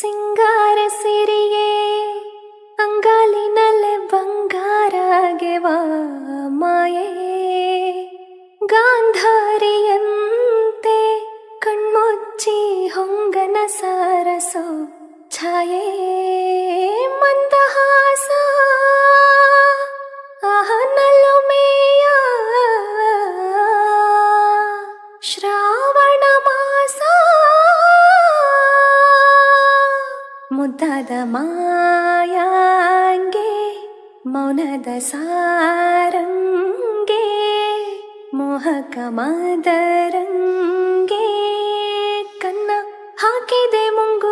ಸಿಂಗಾರ ಸಿರಿಯೇ ಅಂಗಾಲಿನಲ್ಲೇ ಬಂಗಾರಗೆವ ಮಾಯೇ. ಗಾಂಧಾರಿಯಂತೆ ಕಣ್ಮುಚ್ಚಿ ಹೊಂಗನ ಸಾರಸೋ ಛಾಯೆ. ಮಂದಹಾಸ ಆಹನಲುಮೆಯ ಶ್ರಾವಣ ಮಾಸ. ಮುದ್ದಾದ ಮಾಯಾಂಗೆ ಮೌನದ ಸಾರಂಗೆ ಮೋಹಕ ಮದರಂಗೆ ಕನ್ನ ಹಾಕಿದೆ ಮುಂಗು